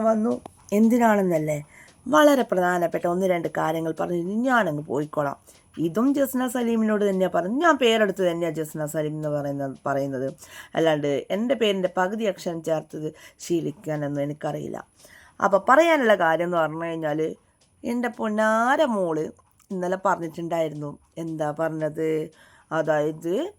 വന്നു. എന്തിനാണെന്നല്ലേ? വളരെ പ്രധാനപ്പെട്ട ഒന്ന് രണ്ട് കാര്യങ്ങൾ പറഞ്ഞു ഞാനങ്ങ് പോയിക്കോളാം. ഇതും ജസ്ന സലീമിനോട് തന്നെയാണ് പറഞ്ഞു ഞാൻ പേരെടുത്ത് തന്നെയാണ് ജസ്ന സലീം എന്ന് പറയുന്ന പറയുന്നത്. അല്ലാണ്ട് എന്റെ പേരിന്റെ പകുതി അക്ഷരം ചേർത്തത് ശീലിക്കാനൊന്നും എനിക്കറിയില്ല. അപ്പോൾ പറയാനുള്ള കാര്യം എന്ന് പറഞ്ഞു കഴിഞ്ഞാൽ എന്റെ പൊന്നാര മോൾ ഇന്നലെ പറഞ്ഞിട്ടുണ്ടായിരുന്നു. എന്താ പറഞ്ഞത്? അതായത്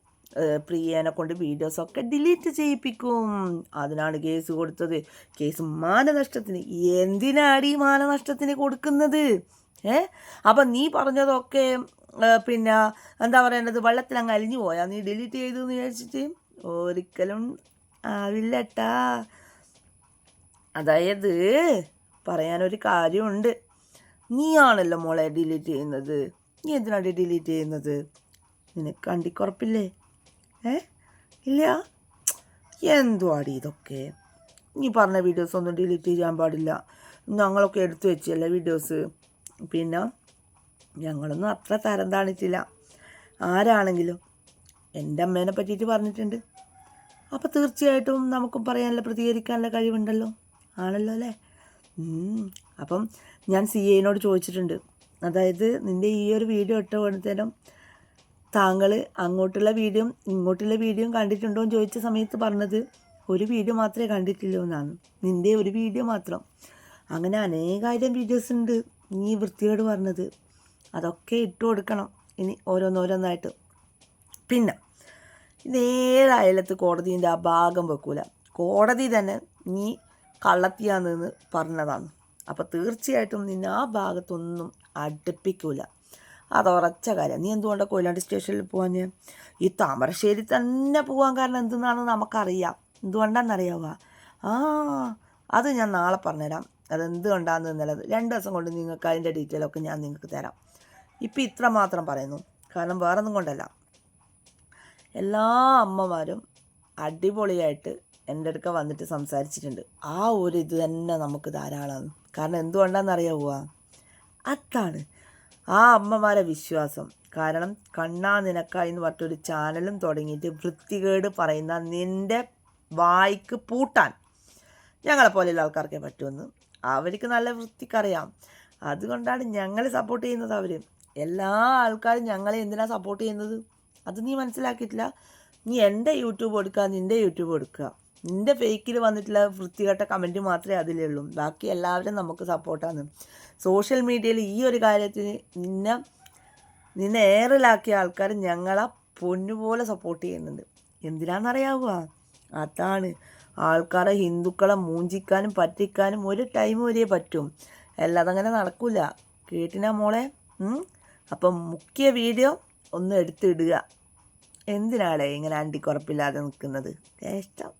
പ്രിയേനെ കൊണ്ട് വീഡിയോസൊക്കെ ഡിലീറ്റ് ചെയ്യിപ്പിക്കും. അതിനാണ് കേസ് കൊടുത്തത്. കേസ് മാനനഷ്ടത്തിന് എന്തിനാണ് ഈ മാനനഷ്ടത്തിന് കൊടുക്കുന്നത്? ഏ? അപ്പം നീ പറഞ്ഞതൊക്കെ പിന്നെ എന്താ പറയേണ്ടത്? വെള്ളത്തിൽ അങ്ങ് അലിഞ്ഞു പോയാ നീ ഡിലീറ്റ് ചെയ്തു എന്ന് വിചാരിച്ചിട്ട്? ഒരിക്കലും ആവില്ലട്ടാ. അതായത് പറയാനൊരു കാര്യമുണ്ട്. നീയാണല്ലോ മോളെ ഡിലീറ്റ് ചെയ്യുന്നത്. നീ എന്തിനാണ് ഡിലീറ്റ് ചെയ്യുന്നത്? നിനക്ക് കണ്ടിക്കുറപ്പില്ലേ ഏ? ഇല്ല? എന്തുവാടി ഇതൊക്കെ? നീ പറഞ്ഞ വീഡിയോസ് ഒന്നും ഡിലീറ്റ് ചെയ്യാൻ പാടില്ല. ഞങ്ങളൊക്കെ എടുത്തു വെച്ചല്ലേ വീഡിയോസ് പിന്നെ ഞങ്ങളൊന്നും അത്ര തരം താണിട്ടില്ല ആരാണെങ്കിലും എന്റെ അമ്മേനെ പറ്റിയിട്ട് പറഞ്ഞിട്ടുണ്ട്. അപ്പോൾ തീർച്ചയായിട്ടും നമുക്കും പറയാനുള്ള പ്രതികരിക്കാനുള്ള കഴിവുണ്ടല്ലോ. ആണല്ലോ അല്ലേ. അപ്പം ഞാൻ സി എനോട് ചോദിച്ചിട്ടുണ്ട്. അതായത് നിന്റെ ഈ ഒരു വീഡിയോ ഇട്ട ഉടനത്തേനും താങ്കൾ അങ്ങോട്ടുള്ള വീഡിയോ ഇങ്ങോട്ടുള്ള വീഡിയോ കണ്ടിട്ടുണ്ടോ എന്ന് ചോദിച്ച സമയത്ത് പറഞ്ഞത് ഒരു വീഡിയോ മാത്രമേ കണ്ടിട്ടുള്ളൂ എന്നാണ്. നിന്റെ ഒരു വീഡിയോ മാത്രം. അങ്ങനെ അനേകായിരം വീഡിയോസ് ഉണ്ട് നീ വൃത്തിയോട് പറഞ്ഞത്. അതൊക്കെ ഇട്ട് കൊടുക്കണം. ഇനി ഓരോന്നോരോന്നായിട്ട്. പിന്നെ നേരെ അയലത്ത് കോടതിന്റെ ആ ഭാഗം വെക്കൂല. കോടതി തന്നെ നീ കള്ളത്തിയാന്ന് പറഞ്ഞതാണ്. അപ്പോൾ തീർച്ചയായിട്ടും നിന്നെ ആ ഭാഗത്തൊന്നും അടുപ്പിക്കൂല. അത് ഉറച്ച കാര്യം. നീ എന്തുകൊണ്ടാണ് കൊയിലാണ്ടി സ്റ്റേഷനിൽ പോകാൻ ഈ താമരശ്ശേരി തന്നെ പോകാൻ കാരണം എന്തെന്നാണെന്ന് നമുക്കറിയാം. എന്തുകൊണ്ടാണെന്നറിയാവുക ആ അത് ഞാൻ നാളെ പറഞ്ഞുതരാം. അത് എന്തുകൊണ്ടാണെന്ന് എന്നുള്ളത് രണ്ട് ദിവസം കൊണ്ട് നിങ്ങൾക്ക് അതിന്റെ ഡീറ്റെയിൽ ഒക്കെ ഞാൻ നിങ്ങൾക്ക് തരാം. ഇപ്പം ഇത്ര മാത്രം പറയുന്നു. കാരണം വേറൊന്നും കൊണ്ടല്ല. എല്ലാ അമ്മമാരും അടിപൊളിയായിട്ട് എന്റെ അടുക്ക വന്നിട്ട് സംസാരിച്ചിട്ടുണ്ട്. ആ ഒരു ഇത് തന്നെ നമുക്ക് ധാരാളമാണ്. കാരണം എന്തുകൊണ്ടാണെന്നറിയാവുക അതാണ്. ആ അമ്മമാരെ വിശ്വാസം. കാരണം കണ്ണാ നിനക്കായി എന്ന് പറഞ്ഞിട്ടൊരു ചാനലും തുടങ്ങിയിട്ട് വൃത്തികേട് പറയുന്ന നിന്റെ വായിക്ക് പൂട്ടാൻ ഞങ്ങളെ പോലെയുള്ള ആൾക്കാർക്കേ പറ്റുമെന്ന് അവർക്ക് നല്ല വൃത്തിക്കറിയാം. അതുകൊണ്ടാണ് ഞങ്ങൾ സപ്പോർട്ട് ചെയ്യുന്നത് അവർ എല്ലാ ആൾക്കാരും ഞങ്ങളെ എന്തിനാണ് സപ്പോർട്ട് ചെയ്യുന്നത്? അത് നീ മനസ്സിലാക്കിയിട്ടില്ല. നീ എന്റെ യൂട്യൂബ് എടുക്കുക നിന്റെ യൂട്യൂബ് എടുക്കുക. നിന്റെ ഫേക്കിൽ വന്നിട്ടുള്ള വൃത്തികെട്ട കമന്റ് മാത്രമേ അതിലേ ഉള്ളൂ ബാക്കി എല്ലാവരും നമുക്ക് സപ്പോർട്ടാണ് സോഷ്യൽ മീഡിയയിൽ ഈ ഒരു കാര്യത്തിന് നിന്നെ നിന്നെ ഏറിലാക്കിയ ആൾക്കാർ ഞങ്ങളെ പൊന്നുപോലെ സപ്പോർട്ട് ചെയ്യുന്നുണ്ട്. എന്തിനാണെന്നറിയാവുക അതാണ്. ആൾക്കാരെ ഹിന്ദുക്കളെ മൂഞ്ചിക്കാനും പറ്റിക്കാനും ഒരു ടൈം വരെ പറ്റും. അല്ലാതെ അങ്ങനെ നടക്കില്ല കേട്ടിനാ മോളെ? അപ്പം മുഖ്യ വീഡിയോ ഒന്ന് എടുത്തിടുക. എന്തിനാടേ ഇങ്ങനെ അണ്ടിക്കുറപ്പില്ലാതെ നിൽക്കുന്നത് ഇഷ്ടം.